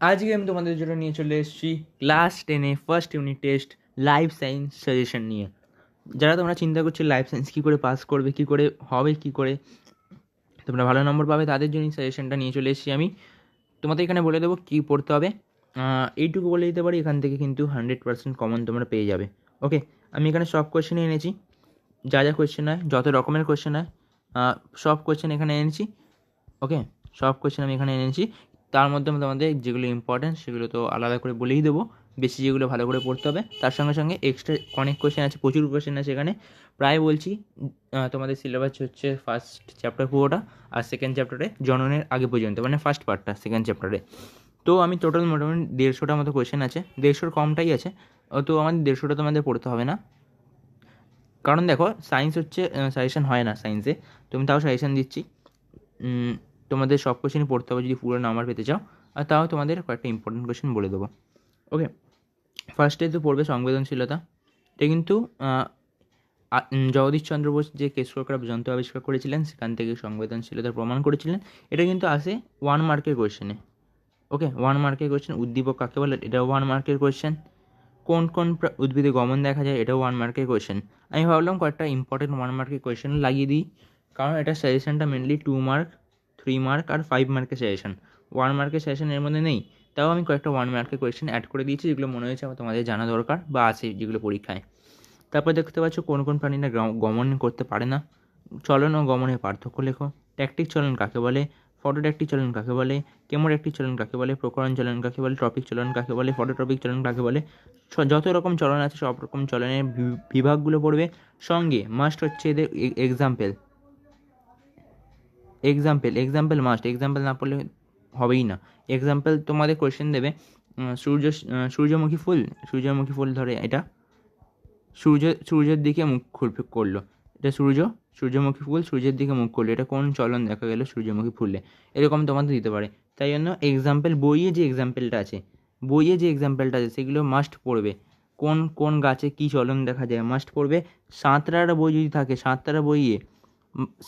আজকে আমি তোমাদের জন্য নিয়ে চলে এসেছি ক্লাস টেনে first unit test life science suggestion নিয়ে। যারা তোমরা চিন্তা করছ লাইফ সায়েন্স কী করে পাস করবে, কী করে হবে, কী করে তোমরা ভালো নম্বর পাবে, তাদের জন্য সাজেশনটা নিয়ে চলে এসেছি আমি। তোমাদের এখানে বলে দেবো কী পড়তে হবে। এইটুকু বলে দিতে পারি, এখান থেকে কিন্তু হান্ড্রেড পার্সেন্ট কমন তোমরা পেয়ে যাবে। ওকে আমি এখানে সব কোয়েশ্চেনই এনেছি। যা যা কোয়েশ্চেন হয়, যত রকমের কোয়েশ্চেন হয় সব কোয়েশ্চেন এখানে এনেছি। ওকে সব কোয়েশ্চেন আমি এখানে এনেছি। তার মধ্যে তোমাদের যেগুলো ইম্পর্টেন্ট সেগুলো তো আলাদা করে বলেই দেবো। বেশি যেগুলো ভালো করে পড়তে হবে। তার সঙ্গে সঙ্গে এক্সট্রা অনেক কোয়েশ্চেন আছে, প্রচুর কোয়েশ্চেন আছে এখানে। প্রায় বলছি তোমাদের সিলেবাস হচ্ছে ফার্স্ট চ্যাপ্টার পুরোটা আর সেকেন্ড চ্যাপ্টারে জননের আগে পর্যন্ত মানে ফার্স্ট পার্টটা সেকেন্ড চ্যাপ্টারে তো আমি টোটাল মোটামুটি দেড়শোটার মতো কোয়েশ্চেন আছে। দেড়শোর কমটাই আছে। তো আমাদের দেড়শোটা তোমাদের পড়তে হবে না। কারণ দেখো সায়েন্স হচ্ছে সাজেশন হয় না সায়েন্সে তুমি তাও সাজেশন দিচ্ছি। তোমাদের সব কোশ্চেনই পড়তে হবে, যদি পুরো নাম্বার পেতে চাও। আর তাও তোমাদের কয়েকটা ইম্পর্টেন্ট কোশ্চেন বলে দেবো। ওকে ফার্স্টে তো পড়বে সংবেদনশীলতা। এটা কিন্তু জগদীশচন্দ্র বোস যে কেশরক্রাফ যন্ত্র আবিষ্কার করেছিলেন, সেখান থেকে সংবেদনশীলতার প্রমাণ করেছিলেন। এটা কিন্তু আসে ওয়ান মার্কের কোয়েশ্চেনে ওকে ওয়ান মার্কের কোয়েশ্চেন উদ্দীপক কাকে বলে? এটাও ওয়ান মার্কের কোয়েশ্চেন কোন কোন উদ্ভিদে গমন দেখা যায়? এটাও ওয়ান মার্কের কোয়েশ্চেন আমি ভাবলাম কয়েকটা ইম্পর্টেন্ট ওয়ান মার্কের কোয়েশ্চেন লাগিয়ে দিই। কারণ এটা সাজেশনটা mainly two mark three mark আর ফাইভ মার্কের সাজেশন ওয়ান মার্কের সাজেশন এর মধ্যে নেই, তাও আমি কয়েকটা ওয়ান মার্কের কোয়েশ্চেন অ্যাড করে দিয়েছি, যেগুলো মনে হয়েছে আমার তোমাদের জানা দরকার বা আছে যেগুলো পরীক্ষায়। তারপর দেখতে পাচ্ছ কোন কোন প্রাণীরা গমন করতে পারে না। চলন ও গমনের পার্থক্য লেখো। ট্যাকটিক চলন কাকে বলে? ফটোট্যাকটিক চলন কাকে বলে? কেমোট্যাকটিক চলন কাকে বলে? প্রকরণ চলন কাকে বলে? টপিক চলন কাকে বলে? ফটোট্রপিক চলন কাকে বলে? যত রকম চলন আছে সব রকম চলনের বিভাগগুলো পড়বে। সঙ্গে মাস্ট হচ্ছে এদের example example example must example না পড়লে হবেই না। এক্সাম্পল তোমাদের কোয়েশ্চেন দেবে সূর্য সূর্যমুখী ফুল সূর্যমুখী ফুল ধরে এটা, সূর্য, সূর্যের দিকে মুখ খুল করল। এটা সূর্য, সূর্যমুখী ফুল, সূর্যের দিকে মুখ করল। এটা কোন চলন দেখা গেল সূর্যমুখী ফুলে? এরকম তোমাদের দিতে পারে। তাই জন্য এক্সাম্পল বইয়ে যে এক্সাম্পলটা আছে, বইয়ে যে এক্সাম্পলটা আছে, সেগুলো মাস্ট পড়বে। কোন কোন গাছে কী চলন দেখা যায় মাস্ট পড়বে। সাঁতরার বই যদি থাকে, সাঁতরার বইয়ে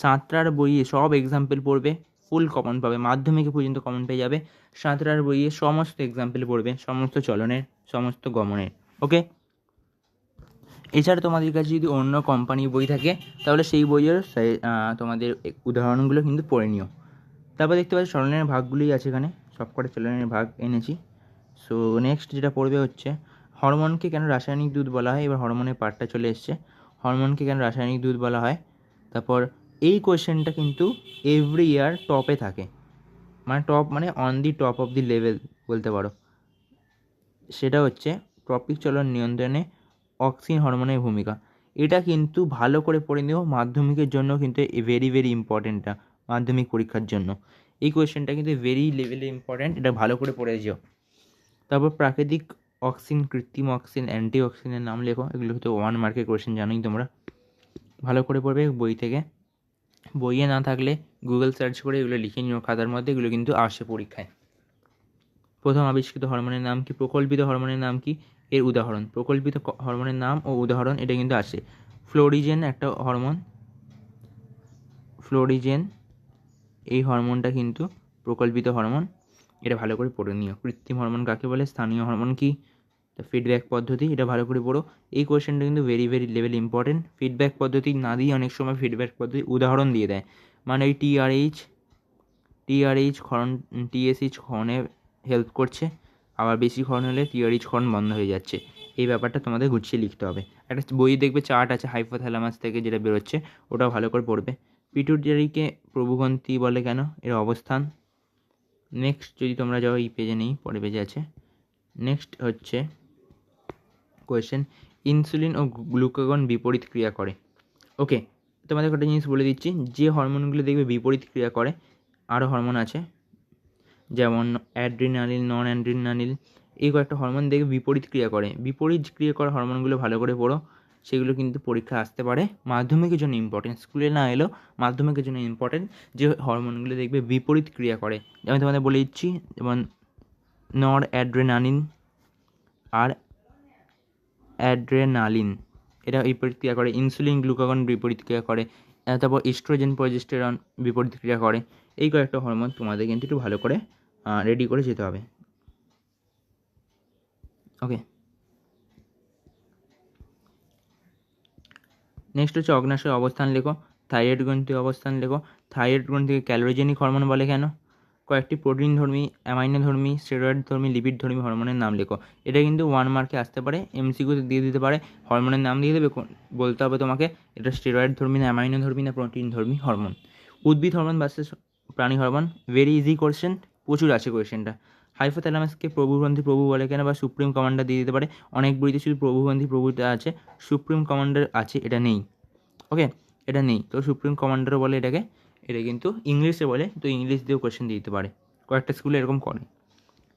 সাঁতরার বইয়ে সব এক্সাম্পল পড়বে ফুল কমন পাবে, মাধ্যমিকে পর্যন্ত কমন পেয়ে যাবে। সাঁতরার বইয়ে সমস্ত এক্সাম্পল পড়বে, সমস্ত চলনের, সমস্ত গমনের ওকে এছাড়া তোমাদের কাছে যদি অন্য কোম্পানির বই থাকে, তাহলে সেই বইয়ের তোমাদের উদাহরণগুলো কিন্তু পড়ে নিও। তারপর দেখতে পাচ্ছি চলনের ভাগগুলোই আছে এখানে সবকটা চলনের ভাগ এনেছি। সো নেক্সট যেটা পড়বে হচ্ছে, হরমোনকে কেন রাসায়নিক দুধ বলা হয়? এবার হরমোনের পার্টটা চলে এসছে। হরমোনকে কেন রাসায়নিক দুধ বলা হয়? তারপর এই কোয়েশ্চেনটা কিন্তু এভরি ইয়ার টপে থাকে। মানে টপ মানে on the top of the level বলতে পারো। সেটা হচ্ছে ট্রপিক চলন নিয়ন্ত্রণে অক্সিন হরমোনের ভূমিকা। এটা কিন্তু ভালো করে পড়ে নিও, মাধ্যমিকের জন্য কিন্তু ভেরি ভেরি ইম্পর্টেন্টটা মাধ্যমিক পরীক্ষার জন্য। এই কোয়েশ্চেনটা কিন্তু ভেরি লেভেলে ইম্পর্ট্যান্ট এটা ভালো করে পড়ে যেও। তারপর প্রাকৃতিক অক্সিন কৃত্রিম অক্সিন অ্যান্টি অক্সিনের নাম লেখো, এগুলো তো ওয়ান মার্কের কোয়েশ্চেন জানোই তোমরা। ভালো করে পড়বে বই থেকে। বইয়ে না থাকলে গুগল সার্চ করে এগুলো লিখে নিও, খাতার মধ্যে এগুলো কিন্তু আসে পরীক্ষায়। প্রথম আবিষ্কৃত হরমোনের নাম কি? প্রকল্পিত হরমোনের নাম কি? এর উদাহরণ। প্রকল্পিত হরমোনের নাম ও উদাহরণ, এটা কিন্তু আসে। ফ্লোরিজেন একটা হরমোন। ফ্লোরিজেন, এই হরমোনটা কিন্তু প্রকল্পিত হরমোন। এটা ভালো করে পড়ে নিও। কৃত্রিম হরমোন কাকে বলে? স্থানীয় হরমোন কি? ফিডব্যাক পদ্ধতি, এটা ভালো করে পড়ো। এই কোয়েশ্চেনটা কিন্তু very very level important feedback পদ্ধতি না দিয়ে অনেক সময় ফিডব্যাক পদ্ধতি উদাহরণ দিয়ে দেয়। মানে ওই টিআরএইচ টিআরএইচ ক্ষরণ টিএসএইচ ক্ষরণে হেল্প করছে। আবার বেশি ক্ষরণ হলে টিআরএইচ ক্ষরণ বন্ধ হয়ে যাচ্ছে। এই ব্যাপারটা তোমাদের গুছিয়ে লিখতে হবে। একটা বই দেখবে চার্ট আছে হাইপোথ্যালামাস থেকে যেটা বেরোচ্ছে, ওটাও ভালো করে পড়বে। পিটুটারিকে প্রভুগন্তি বলে কেন? এর অবস্থান। নেক্সট যদি তোমরা যাও, এই পেজে নেই পরে পেজে আছে। নেক্সট হচ্ছে কোয়েশ্চেন ইনসুলিন ও গ্লুকাগন বিপরীত ক্রিয়া করে। ওকে তোমাদের একটা জিনিস বলে দিচ্ছি, যে হরমোনগুলো দেখবে বিপরীত ক্রিয়া করে আরও হরমোন আছে, যেমন অ্যাড্রিনালিন নন অ্যাড্রিনালিন এই কয়েকটা হরমোন দেখবে বিপরীত ক্রিয়া করে। বিপরীত ক্রিয়া করা হরমোনগুলো ভালো করে পড়ো, সেগুলো কিন্তু পরীক্ষা আসতে পারে। মাধ্যমিকের জন্য ইম্পর্টেন্ট স্কুলে না এলেও মাধ্যমিকের জন্য ইম্পর্টেন্ট যে হরমোনগুলো দেখবে বিপরীত ক্রিয়া করে। আমি তোমাদের বলে দিচ্ছি, যেমন নর অ্যাড্রেনালিন আর অ্যাড্রেনালিন। এটা বিপরীত ক্রিয়া করে, ইনসুলিন গ্লুকাগন বিপরীত ক্রিয়া করে তারপর ইস্ট্রোজেন প্রজেস্টেরন বিপরীত ক্রিয়া করে। এই কয়েকটা হরমোন তোমাদের কিন্তু একটু ভালো করে রেডি করে যেতে হবে। ওকে নেক্সট হচ্ছে অগ্নাশয় অবস্থান লেখো থাইরয়েড গ্রন্থি অবস্থান লেখো। থাইরয়েড গ্রন্থিকে ক্যালোরিজেনিক হরমোন বলে কেন? কয়েকটি প্রোটিন ধর্মী অ্যামাইনো ধর্মী স্টেরয়েড ধর্মী লিপিড ধর্মী হরমোনের নাম লেখো। এটা কিন্তু ওয়ান মার্কে আসতে পারে এমসিকিউতে দিয়ে দিতে পারে, হরমোনের নাম দিয়ে দেবে বলতে হবে তোমাকে, এটা স্টেরয়েড ধর্মী না অ্যামাইনো ধর্মী না প্রোটিন ধর্মী হরমোন। উদ্ভিদ হরমোন ভার্সেস প্রাণী হরমোন ভেরি ইজি কোয়েশ্চেন প্রচুর আছে কোয়েশ্চেনটা হাইপোথ্যালামাসকে প্রভুগ্রন্থি প্রভু বলে কেন বা সুপ্রিম কমান্ডার দিয়ে দিতে পারে? অনেক বইতে শুধু প্রভুগ্রন্থি প্রভুতে আছে সুপ্রিম কমান্ডার আছে, এটা নেই। ওকে এটা নেই। তো সুপ্রিম কমান্ডারও বলে এটাকে এটা কিন্তু ইংলিশে বলে, তো ইংলিশ দিয়েও কোয়েশ্চেন দিতে পারে। কয়েকটা স্কুলে এরকম করে।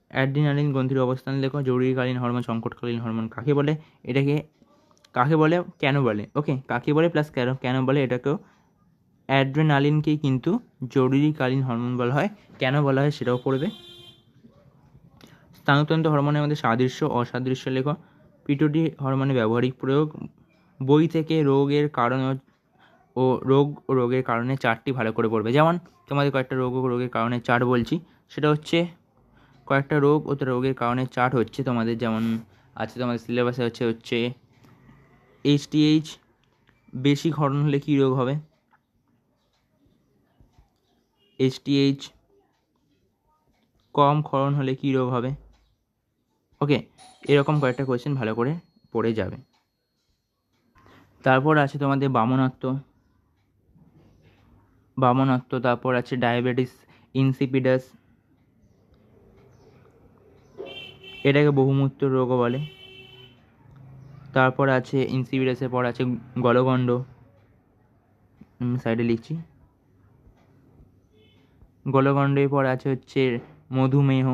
অ্যাড্রিনালিন, গ্রন্থির অবস্থান লেখো, জরুরিকালীন হরমোন, সংকটকালীন হরমোন কাকে বলে? এটাকে কাকে বলে? কেন বলে? ওকে কাকে বলে প্লাস কেন? কেন বলে? এটাকেও অ্যাড্রেনালিনকেই কিন্তু জরুরিকালীন হরমোন বলা হয়। কেন বলা হয় সেটাও পড়বে। স্নায়ুতন্ত্র হরমোনের মধ্যে সাদৃশ্য, অসাদৃশ্য লেখো। পিটুটি হরমোনের ব্যবহারিক প্রয়োগ। বই থেকে রোগের কারণ ও- ও রোগ, ও রোগের কারণে চারটি ভালো করে পড়বে। যেমন তোমাদের কয়েকটা রোগ ও রোগের কারণে চার্ট বলছি। সেটা হচ্ছে কয়েকটা রোগ ও রোগের কারণে চার্ট হচ্ছে তোমাদের। যেমন আছে তোমাদের সিলেবাসে হচ্ছে হচ্ছে এইচটিএইচ বেশি ক্ষরণ হলে কী রোগ হবে? এইচটিএইচ কম ক্ষরণ হলে কী রোগ হবে? ওকে এরকম কয়েকটা কোয়েশ্চেন ভালো করে পড়ে যাবে। তারপর আছে তোমাদের বামনত্ব বামনত্ব তারপর আছে ডায়াবেটিস ইনসিপিডাস এটাকে বহুমূত্র রোগও বলে। তারপর আছে ইনসিপিডাসের পর আছে গলগণ্ড। আমি সাইডে লিখছি। গলগণ্ডের পর আছে হচ্ছে মধুমেহ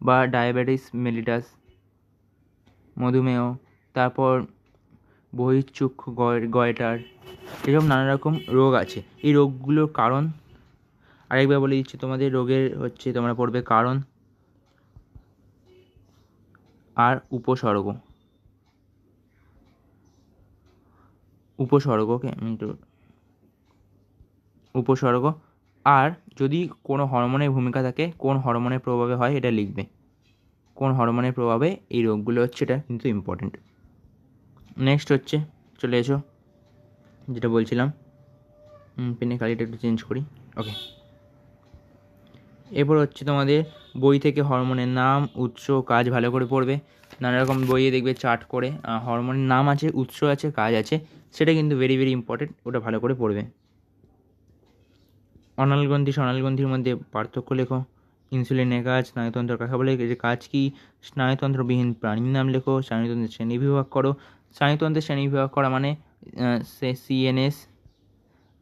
বা ডায়াবেটিস মেলিটাস মধুমেহ, তারপর বহিঃচক্ষু গয়- গয়টার এরকম নানা রকম রোগ আছে। এই রোগগুলোর কারণ আরেকবার বলে দিচ্ছি, তোমাদের রোগের হচ্ছে, তোমরা পড়বে কারণ আর উপসর্গ। উপসর্গকে আমি উপসর্গ। আর যদি কোনো হরমোনের ভূমিকা থাকে, কোন হরমোনের প্রভাবে হয়, এটা লিখবে। কোন হরমোনের প্রভাবে এই রোগগুলো হচ্ছে, এটা কিন্তু ইম্পর্টেন্ট নেক্সট হচ্ছে, চলে এসো, যেটা বলছিলাম। পেনে কালিটা একটু চেঞ্জ করি। ওকে এরপর হচ্ছে তোমাদের বই থেকে হরমোনের নাম, উৎস, কাজ ভালো করে পড়বে। নানা রকম বইয়ে দেখবে চার্ট করে হরমোনের নাম আছে, উৎস আছে, কাজ আছে, সেটা কিন্তু ভেরি ভেরি ইম্পর্টেন্ট ওটা ভালো করে পড়বে। অনালগ্রন্থি স্বনালগ্রন্থির মধ্যে পার্থক্য লেখো। ইনসুলিনের কাজ স্নায়ুতন্ত্র কাকে বলে যে কাজ কি? স্নায়ুতন্ত্রবিহীন প্রাণীর নাম লেখো, স্নায়ুতন্ত্রের শ্রেণি বিভাগ করো স্নায়ুতন্ত্রের শ্রেণি বিভাগ করা মানে সে সিএনএস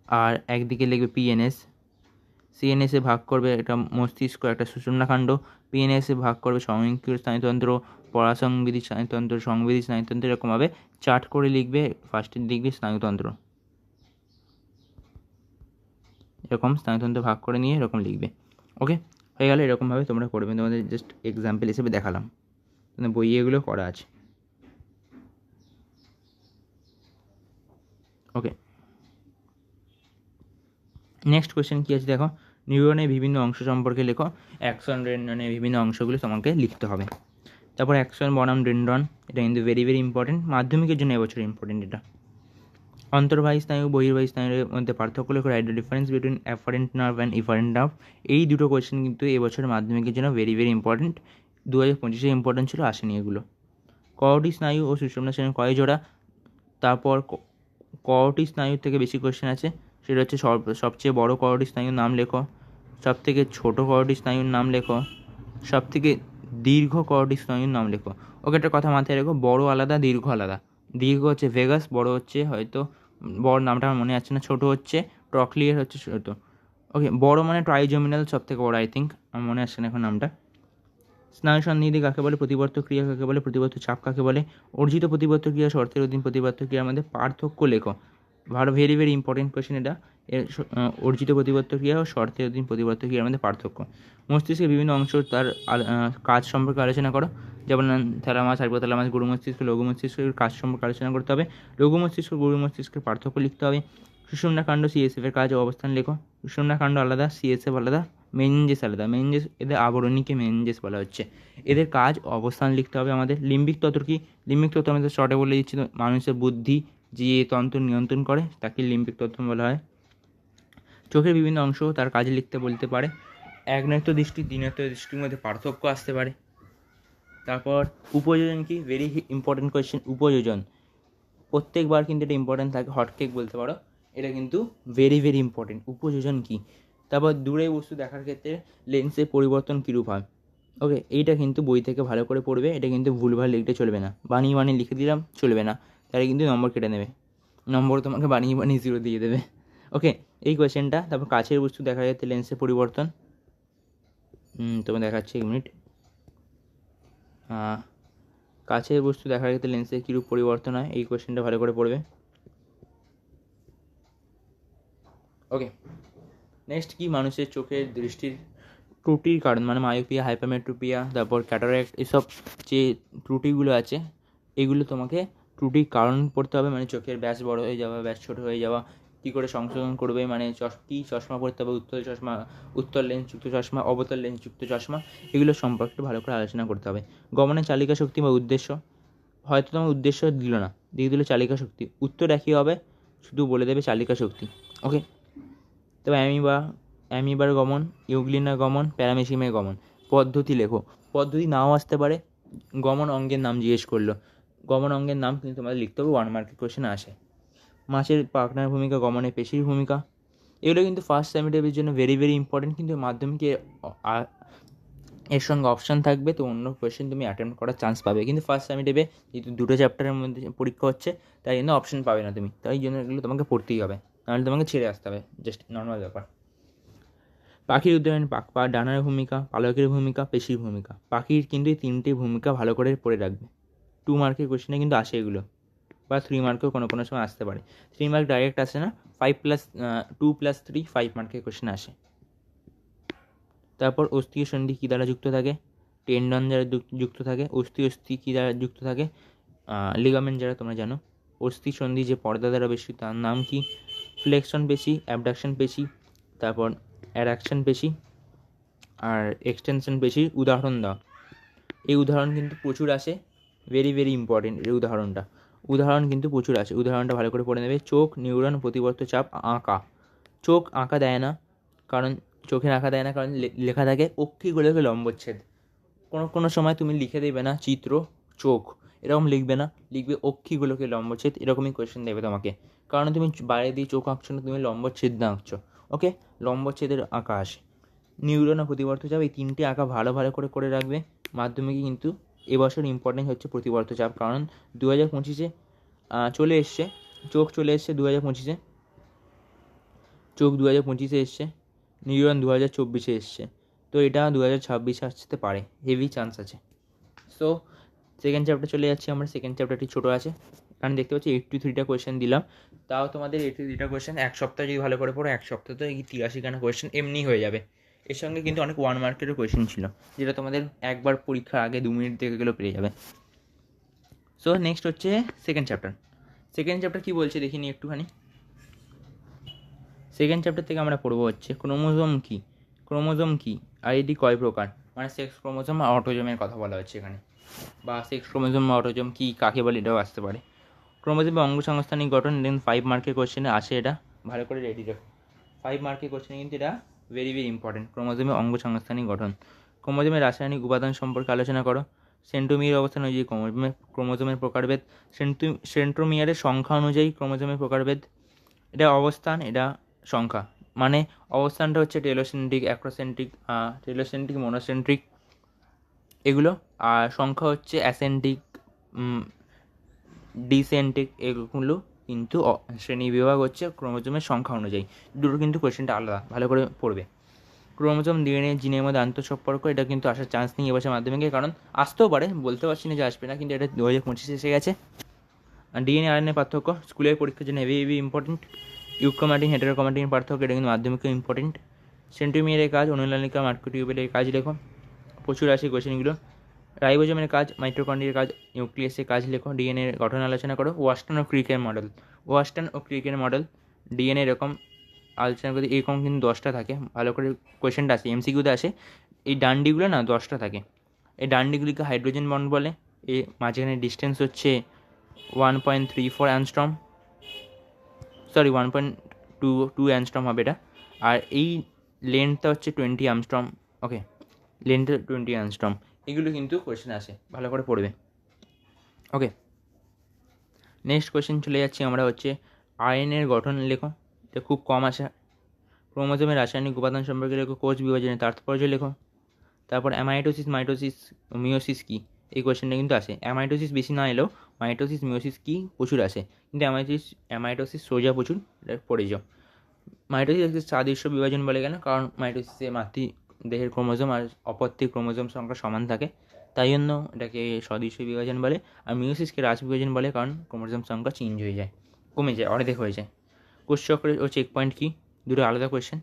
আর একদিকে লিখবে পিএনএস সিএনএসে ভাগ করবে এটা মস্তিষ্ক, একটা সুষুম্নাকাণ্ড পিএনএসে ভাগ করবে সংয়ুক্ত স্নায়ুতন্ত্র, পরাসংবিধি স্নায়ুতন্ত্র, সংবিধি স্নায়ুতন্ত্র, এরকমভাবে চার্ট করে লিখবে ফার্স্টে লিখবে স্নায়ুতন্ত্র। এরকম স্নায়ুতন্ত্র ভাগ করে নিয়ে এরকম লিখবে। ওকে হয়ে গেলে, এরকমভাবে তোমরা করবে। তোমাদের জাস্ট এক্সাম্পল হিসেবে দেখালাম। বইয়ে এগুলো করা আছে। ওকে নেক্সট কোয়েশ্চেন কী আছে দেখো? নিউরনের বিভিন্ন অংশ সম্পর্কে লেখো। অ্যাকশন ডেন্ড্রনের বিভিন্ন অংশগুলো তোমাকে লিখতে হবে। তারপর অ্যাকশন বনাম ডেন্ড্রন এটা কিন্তু ভেরি ভেরি ইম্পর্টেন্ট মাধ্যমিকের জন্য এবছর ইম্পর্টেন্ট এটা। অন্তর্বাহী স্নায়ু, বহির্বাহী স্নায়ুর মধ্যে পার্থক্য লেখো। Write difference between afferent nerve and efferent nerve এই দুটো কোয়েশ্চেন কিন্তু এবছর মাধ্যমিকের জন্য ভেরি ভেরি ইম্পর্টেন্ট দু হাজার পঁচিশে ইম্পর্টেন্ট ছিল, আসেনি এগুলো। করটি স্নায়ু ও সুষুম্না স্নায়ু কয় জোড়া? তারপর করটি স্নায়ুর থেকে বেশি কোয়েশ্চেন আছে। সেটা হচ্ছে সব- সবচেয়ে বড় করটি স্নায়ুর নাম লেখো। সব থেকে ছোটো করটি স্নায়ুর নাম লেখো। সব থেকে দীর্ঘ করটি স্নায়ুর নাম লেখো। ওকে, একটা কথা মাথায় রেখো, বড় আলাদা, দীর্ঘ আলাদা। দীর্ঘ হচ্ছে ভেগাস, বড় হচ্ছে হয়তো, বড় নামটা আমার মনে আছে না, ছোটো হচ্ছে ট্রকলিয়ার হচ্ছে ছোটো। ওকে, বড় মানে ট্রাইজোমিনাল সব থেকে বড় আই থিঙ্ক আমার মনে আসছে না এখন নামটা। স্নায়ু সন্নিধি কাকে বলে, প্রতিবর্ত ক্রিয়া কাকে বলে, প্রতিবর্ত চাপ কাকে বলে, অর্জিত প্রতিবর্ত ক্রিয়া, শর্তের অধীন প্রতিবর্ত ক্রিয়ার মধ্যে পার্থক্য লেখো। ভালো ভেরি ভেরি ইম্পর্টেন্ট কোয়েশ্চেন এটা। এর অর্জিত প্রতিবর্ত ক্রিয়া ও শর্তের অধীন প্রতিবর্ত ক্রিয়ার মধ্যে পার্থক্য। মস্তিষ্কের বিভিন্ন অংশ তার কাজ সম্পর্কে আলোচনা করো। যেমন থ্যালামাস হাইপোথ্যালামাস গুরু মস্তিষ্ক, লঘু মস্তিষ্কের কাজ সম্পর্কে আলোচনা করতে হবে। লঘু মস্তিষ্ক গুরু মস্তিষ্কের পার্থক্য লিখতে হবে। সুষুম্নাকাণ্ড সিএসএফ এর কাজ অবস্থান লেখো। সুষুম্নাকাণ্ড আলাদা সিএসএফ আলাদা। মেনজেস আলাদা। মেনজেস এদের আবরণীকে মেনজেস বলা হচ্ছে। এদের কাজ অবস্থান লিখতে হবে আমাদের। লিম্বিক তত্ত্ব কি? লিম্বিক তত্ত্ব আমাদের শর্টে বলে দিচ্ছি মানুষের বুদ্ধি যে তন্ত্র নিয়ন্ত্রণ করে, তাকে লিম্বিক তত্ত্ব বলা হয়। চোখের বিভিন্ন অংশ তার কাজে লিখতে বলতে পারে। একনেত্র দৃষ্টি দ্বিনেত্র দৃষ্টির মধ্যে পার্থক্য আসতে পারে। তারপর, উপযোজন কি? ভেরি ইম্পর্টেন্ট কোয়েশ্চেন উপযোজন। প্রত্যেকবার কিন্তু এটা ইম্পর্টেন্ট থাকে হটকেক বলতে পারো। এটা কিন্তু ভেরি ভেরি ইম্পর্টেন্ট উপযোজন কি? তারপর দূরে বস্তু দেখার ক্ষেত্রে লেন্সের পরিবর্তন কীরূপ হয়? ওকে এইটা কিন্তু বই থেকে ভালো করে পড়বে, এটা কিন্তু ভুলভাল লিখতে চলবে না। বানিয়ে বানিয়ে লিখে দিলাম, চলবে না। তাহলে কিন্তু নম্বর কেটে নেবে। নম্বর তোমাকে বানিয়ে বানিয়ে জিরো দিয়ে দেবে। ওকে এই কোয়েশ্চেনটা তারপর কাছের বস্তু দেখা যাচ্ছে লেন্সের পরিবর্তন। তোমার দেখাচ্ছি এক মিনিট কাছের বস্তু দেখার ক্ষেত্রে লেন্সের কীরূপ পরিবর্তন হয়? এই কোয়েশ্চেনটা ভালো করে পড়বে। ওকে নেক্সট কি মানুষের চোখের দৃষ্টির ত্রুটির কারণ? মানে মায়োপিয়া হাইপারমেট্রোপিয়া তারপর ক্যাটারেক্ট এসব যে ত্রুটিগুলো আছে, এগুলো তোমাকে ত্রুটির কারণ পড়তে হবে। মানে চোখের ব্যাস বড় হয়ে যাওয়া, ব্যাস ছোট হয়ে যাওয়া, কী করে সংশোধন করবে? মানে চশ, কী চশমা পড়তে হবে? উত্তর চশমা উত্তর লেন্সযুক্ত চশমা, অবতল লেন্সযুক্ত চশমা, এগুলো সম্পর্কে ভালো করে আলোচনা করতে হবে। গমনের চালিকা শক্তি বা উদ্দেশ্য? হয়তো তোমার উদ্দেশ্য দিল না, দিয়ে দিল চালিকা শক্তি। উত্তর একই হবে? শুধু বলে দেবে চালিকা শক্তি। ওকে তবে অ্যামিবা, অ্যামিবার গমন ইউগ্লিনার গমন, প্যারামেসিমের গমন। পদ্ধতি লেখো। পদ্ধতি নাও আসতে পারে। গমন অঙ্গের নাম জিজ্ঞেস করল। গমন অঙ্গের নাম কিন্তু তোমাদের লিখতে হবে ওয়ান মার্কের কোশ্চেন আসে। মাছের পাখনার ভূমিকা, গমনে পেশির ভূমিকা। এগুলো কিন্তু ফার্স্ট সেমিটারের জন্য ভেরি ভেরি ইম্পর্টেন্ট কিন্তু মাধ্যমিকে এর সঙ্গে অপশান থাকবে, তো অন্য কোয়েশ্চেন তুমি অ্যাটেম্প করার চান্স পাবে। কিন্তু ফার্স্ট সেমিটারে যেহেতু দুটো চ্যাপ্টারের মধ্যে পরীক্ষা হচ্ছে, তাই জন্য অপশান পাবে না তুমি। তাই জন্য এগুলো তোমাকে পড়তেই হবে। নাহলে তোমাকে ছেড়ে আসতে হবে জাস্ট নর্মাল ব্যাপার। পাখির উদ্যান পাক পা ডানার ভূমিকা, পালকের ভূমিকা, পেশির ভূমিকা। পাখির কিন্তু এই তিনটে ভূমিকা ভালো করে পড়ে রাখবে। টু মার্কের কোশ্চেনে কিন্তু আসে এগুলো, বা থ্রি মার্কেও কোনো কোনো সময় আসতে পারে। থ্রি মার্ক ডাইরেক্ট আসে না five plus two plus three five মার্কের কোশ্চেন আসে। তারপর অস্থি ও সন্ধি কী দ্বারা যুক্ত থাকে? টেন্ডন যারা যুক- যুক্ত থাকে, অস্থি অস্থি কী দ্বারা যুক্ত থাকে? লিগামেন্ট যারা তোমরা জানো, অস্থি সন্ধি যে পর্দা দ্বারা বেশি তার নাম কি? ফ্লেকশন পেশি অ্যাবডাকশন পেশি তারপর অ্যাডাকশন পেশি আর এক্সটেনশন পেশির উদাহরণ দাও। এই উদাহরণ কিন্তু প্রচুর আসে ভেরি ভেরি ইম্পর্টেন্ট এই উদাহরণটা। উদাহরণ কিন্তু প্রচুর আছে উদাহরণটা ভালো করে পড়ে নেবে। চোখ নিউরন প্রতিবর্ত চাপ, আঁকা। চোখ আঁকা দেয় না, কারণ চোখে আঁকা দেয় না, কারণ লেখা থাকে অক্ষিগুলোকে লম্বচ্ছেদ। কোনো কোনো সময় তুমি লিখে দেবে না চিত্র, চোখ। এরকম লিখবে না, লিখবে অক্ষিগুলোকে লম্বচ্ছেদ, এরকমই কোয়েশ্চেন দেবে তোমাকে। কারণ তুমি বাইরে দিয়ে চোখ আঁকছো না, তুমি লম্ব ছেদ না আঁকছো ওকে লম্ব লম্বচ্ছেদের আঁকা আসে। নিউরন প্রতিবর্ত চাপ, এই তিনটে আঁকা ভালো ভালো করে করে রাখবে, মাধ্যমিকে কিন্তু এবছর ইম্পর্টেন্ট হচ্ছে প্রতিবর্ত চাপ, কারণ দু হাজার পঁচিশে চলে এসছে, চোখ চলে এসছে দু হাজার পঁচিশে, চোখ দু হাজার পঁচিশে এসছে, নিউরন দু হাজার চব্বিশে এসছে, তো এটা দু হাজার ছাব্বিশে আসতে পারে হেভি চান্স আছে। সো সেকেন্ড চ্যাপ্টার চলে যাচ্ছি, আমরা সেকেন্ড চ্যাপ্টারটি ছোটো আছে। কারণ দেখতে পাচ্ছি এইটটি থ্রিটা কোয়েশ্চেন দিলাম। তাও তোমাদের এইটটি থ্রিটা কোয়েশ্চেন এক সপ্তাহ যদি ভালো করে পড়ো, এক সপ্তাহ তো এই তিরাশি খানা কোয়েশ্চেন এমনি হয়ে যাবে। এর সঙ্গে কিন্তু অনেক ওয়ান মার্কেরও কোয়েশ্চেন ছিল, যেটা তোমাদের একবার পরীক্ষার আগে দু মিনিট দেখে গেলেও পেয়ে যাবে। সো নেক্সট হচ্ছে সেকেন্ড চ্যাপ্টার সেকেন্ড চ্যাপ্টার কী বলছে দেখিনি একটুখানি। সেকেন্ড চ্যাপ্টার থেকে আমরা পড়ব হচ্ছে ক্রোমোজোম কী? ক্রোমোজোম কী? আর এটি কয় প্রকার? মানে সেক্স ক্রোমোজোম আর অটোজোমের কথা বলা হচ্ছে এখানে। বা সেক্স ক্রোমোজোম বা অটোজোম কি, কাকে বলে, এটাও আসতে পারে। ক্রোমোজোমের অঙ্গ সংস্থানিক গঠন দেন ফাইভ মার্কের কোশ্চেনে আসে এটা। ভালো করে রেডি রাখো ফাইভ মার্কের কোশ্চেনে কিন্তু এটা ভেরি ভেরি ইম্পর্টেন্ট ক্রোমোজোমের অঙ্গ সংস্থানিক গঠন। ক্রোমোজোমের রাসায়নিক উপাদান সম্পর্কে আলোচনা করো। সেন্টোমিয়ার অবস্থান অনুযায়ী ক্রোমোজোমের ক্রোমোজোমের প্রকারভেদ। সেন্টু সেন্ট্রোমিয়ারের সংখ্যা অনুযায়ী ক্রোমোজোমের প্রকারভেদ। এটা অবস্থান, এটা সংখ্যা। মানে অবস্থানটা হচ্ছে টেলোসেন্ট্রিক অ্যাক্রোসেন্ট্রিক টেলোসেন্ট্রিক মোনোসেন্ট্রিক এগুলো, আর সংখ্যা হচ্ছে অ্যাসেন্ট্রিক ডিসেন্ট্রিক এগুলো কিন্তু শ্রেণি বিভাগ হচ্ছে ক্রোমোজোমের সংখ্যা অনুযায়ী। দুটো কিন্তু কোয়েশ্চেনটা আলাদা, ভালো করে পড়বে। ক্রোমোজোম ডিএনএ জিনের মধ্যে আন্তঃসম্পর্ক এটা কিন্তু আসার চান্স নেই এবছর মাধ্যমিকে, কারণ আসতেও পারে, বলতে পারছি না যে আসবে না, কিন্তু এটা দু হাজার পঁচিশে এসে গেছে। ডিএনএ, আরএনএ পার্থক্য, স্কুলের পরীক্ষার জন্য heavy heavy important euchromatin heterochromatin পার্থক্য, এটা কিন্তু মাধ্যমিকেও ইম্পর্টেন্ট সেন্টিমিয়ারের কাজ, অনুলালিকা, মার্কোটিউবেলের কাজ লেখো প্রচুর আছে কোয়েশ্চেনগুলো রাইবোজোমের কাজ মাইক্রোকন্ড্রিয়ার কাজ, নিউক্লিয়াসের কাজ লেখো, ডিএনএ গঠন আলোচনা করো। ওয়াস্টার্ন ও ক্রিকের মডেল। ওয়াস্টার্ন ও ক্রিকের মডেল, ডিএনএ এরকম আলোচনা করি এরকম কিন্তু দশটা থাকে। ভালো করে কোয়েশ্চেনটা আসে এমসিকিউতে আসে। এই ডান্ডিগুলো না দশটা থাকে। এই ডান্ডিগুলিকে হাইড্রোজেন বন্ড বলে। এ মাঝখানে ডিস্টেন্স হচ্ছে one point three four angstrom sorry one point two two angstrom হবে এটা। আর এই লেন্থটা হচ্ছে টোয়েন্টি অ্যামস্ট্রম ওকে লেন্থটা টোয়েন্টি অ্যামস্ট্রম এগুলো কিন্তু কোয়েশ্চেন আসে। ভালো করে পড়বে। ওকে নেক্সট কোয়েশ্চেন চলে যাচ্ছি আমরা হচ্ছে আয়নের গঠন লেখো। এটা খুব কম আসে। ক্রোমোজোমের রাসায়নিক উপাদান সম্পর্কে লেখো, কোষ বিভাজনের তাৎপর্য লেখো। তারপর অ্যামাইটোসিস মাইটোসিস মিওসিস কী? এই কোয়েশ্চেনটা কিন্তু আসে। অ্যামাইটোসিস বেশি না এলেও মাইটোসিস মিওসিস কী? প্রচুর আসে। কিন্তু অ্যামাইটোসিস অ্যামাইটোসিস সোজা প্রচুর, এটা পড়ে যাও। মাইটোসিস সাদৃশ্য বিভাজন বলে কেন? কারণ মাইটোসিসে মাতৃ দেহের ক্রোমোজোম আর অপত্যিক ক্রোমোজোম সংখ্যা সমান থাকে। তাই জন্য এটাকে সদৃশ্য বিভাজন বলে আর মিউসিসকে রাজ বিভাজন বলে কারণ ক্রোমোজোম সংখ্যা চেঞ্জ হয়ে যায়। কমে যায়, অর্ধেক হয়ে যায়। কোষ চক্রের ও চেক পয়েন্ট কী? দুটো আলাদা কোয়েশ্চেন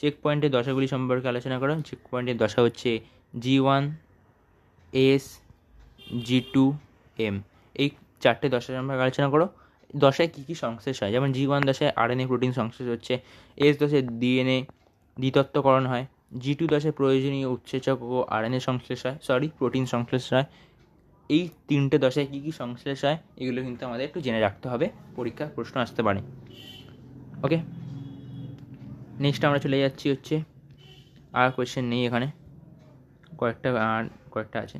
চেক পয়েন্টের দশাগুলি সম্পর্কে আলোচনা করো। চেক পয়েন্টের দশা হচ্ছে G one S G two M এই চারটে দশা সম্পর্কে আলোচনা করো। দশায় কী কী সংশ্লেষ হয়? যেমন জি ওয়ান দশায় আরএনএ প্রোটিন সংশ্লেষ হচ্ছে। এস দশায় ডিএনএ দ্বিতত্বকরণ হয়। জি টু দশায় প্রয়োজনীয় উৎসেচক ও আরএনএ সংশ্লেষ হয় সরি প্রোটিন সংশ্লেষ হয়। এই তিনটে দশায় কী কী সংশ্লেষ হয়, এগুলো কিন্তু আমাদের একটু জেনে রাখতে হবে। পরীক্ষার প্রশ্ন আসতে পারে। ওকে নেক্সট আমরা চলে যাচ্ছি হচ্ছে আর কোয়েশ্চেন নেই এখানে। কয়েকটা, আর কয়েকটা আছে।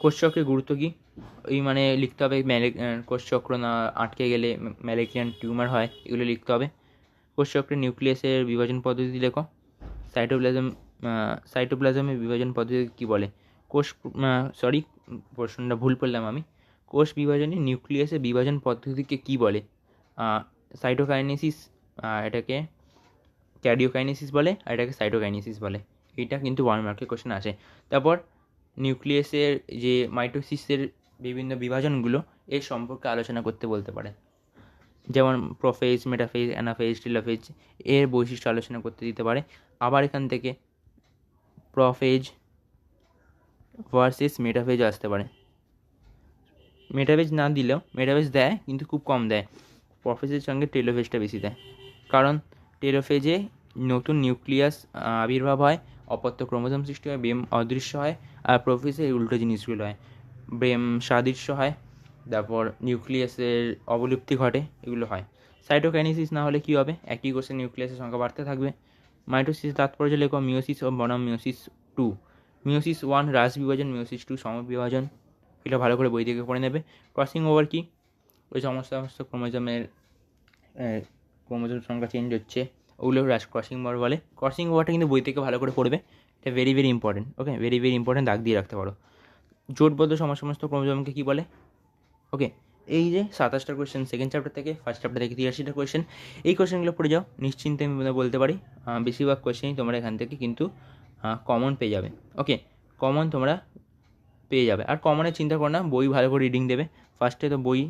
কোষচক্রের গুরুত্ব কী? ওই মানে লিখতে হবে ম্যালে কোষচক্র না আটকে গেলে ম্যালেকিয়ান টিউমার হয়, এগুলো লিখতে হবে। কোষচক্রের নিউক্লিয়াসের বিভাজন পদ্ধতি লেখো। সাইটোপ্লাজম সাইটোপ্লাজমের বিভাজন পদ্ধতি কী বলে? কোষ সরি প্রশ্নটা ভুল করলাম আমি। কোষ বিভাজনে নিউক্লিয়াসের বিভাজন পদ্ধতিকে কী বলে? সাইটোকাইনেসিস এটাকে ক্যারিওকাইনেসিস বলে আর এটাকে সাইটোকাইনেসিস বলে। এটা কিন্তু ওয়ান মার্কের কোশ্চেন আছে তারপর নিউক্লিয়াসের যে মাইটোসিসের বিভিন্ন বিভাজনগুলো এর সম্পর্কে আলোচনা করতে বলতে পারে। যেমন প্রোফেজ মেটাফেজ অ্যানাফেজ টিলোফেজ এর বৈশিষ্ট্য আলোচনা করতে দিতে পারে। আবার এখান থেকে প্রফেজ ভার্সেস মেটাফেজ আসতে পারে। মেটাফেজ না দিলেও মেটাফেজ দেয়, কিন্তু খুব কম দেয়। প্রফেজের সঙ্গে টেলোফেজটা বেশি দেয়। কারণ টেলোফেজে নতুন নিউক্লিয়াস আবির্ভাব হয়, অপত্য ক্রোমোজোম সৃষ্টি হয় ব্রেম অদৃশ্য হয়, আর প্রফেসে উল্টো জিনিসগুলো হয়। ব্রেম সাদৃশ্য হয় তারপর নিউক্লিয়াসের অবলুপ্তি ঘটে, এগুলো হয়। সাইটোকাইনেসিস না হলে কী হবে? একই কোষে নিউক্লিয়াসের সংখ্যা বাড়তে থাকবে। মাইটোসিস তাৎপর্য লেখো মিওসিস ও বনাম মিওসিস টু। মিওসিস ওয়ান, হ্রাস বিভাজন মিওসিস টু, সমবিভাজন। এটা ভালো করে বই থেকে পড়ে নেবে। ক্রসিং ওভার কি? ওই সমস্ত সমস্ত ক্রোমোজোমের ক্রোমোজোম সংখ্যা চেঞ্জ হচ্ছে। ওগুলো হ্রাস ক্রসিং ওভার বলে। ক্রসিং ওভারটা কিন্তু বই থেকে ভালো করে পড়বে। এটা very very important okay very very important দাগ দিয়ে রাখতে পারো। জোটবদ্ধ সমস্ত সমস্ত ক্রোমোজোমকে কী বলে? ওকে এই যে সাতাশটা কোয়েশ্চেন সেকেন্ড চ্যাপ্টার থেকে ফার্স্ট চ্যাপ্টার থেকে তিরাশিটা কোয়েশ্চেন এই কোয়েশ্চেনগুলো পড়ে যাও, নিশ্চিন্তে আমি বলতে পারি। বেশিরভাগ কোয়েশ্চেনই তোমরা এখান থেকে কিন্তু কমন পেয়ে যাবে। ওকে কমন তোমরা পেয়ে যাবে। আর কমনের চিন্তা করো না, বই ভালো করে রিডিং দেবে। ফার্স্টে তো বই,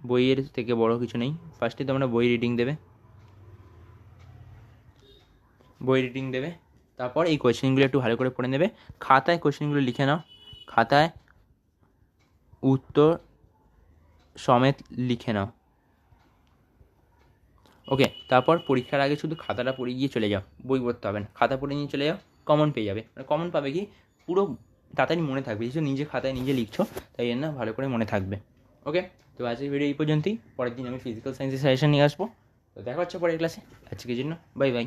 বইয়ের থেকে বড় কিছু নেই। ফার্স্টে তোমরা বই রিডিং দেবে। বই রিডিং দেবে। তারপর এই কোয়েশ্চেনগুলো একটু ভালো করে পড়ে নেবে। খাতায় কোয়েশ্চেনগুলো লিখে নাও। খাতায় উত্তর সমেত লিখে নাও। ওকে তারপর পরীক্ষার আগে শুধু খাতাটা পড়ে গিয়ে চলে যাও, বই পড়তে হবে না। খাতা পড়ে নিয়ে চলে যাও কমন পেয়ে যাবে। মানে কমন পাবে কি? পুরো তাড়াতাড়ি মনে থাকবে, যেহেতু নিজে খাতায় নিজে লিখছো, তাই জন্য ভালো করে মনে থাকবে। ওকে তো আজকের ভিডিও এই পর্যন্তই। পরের দিন আমি ফিজিক্যাল সায়েন্সের সাজেশন নিয়ে আসব। তো দেখা হচ্ছে পরের ক্লাসে আজকের জন্য বাই বাই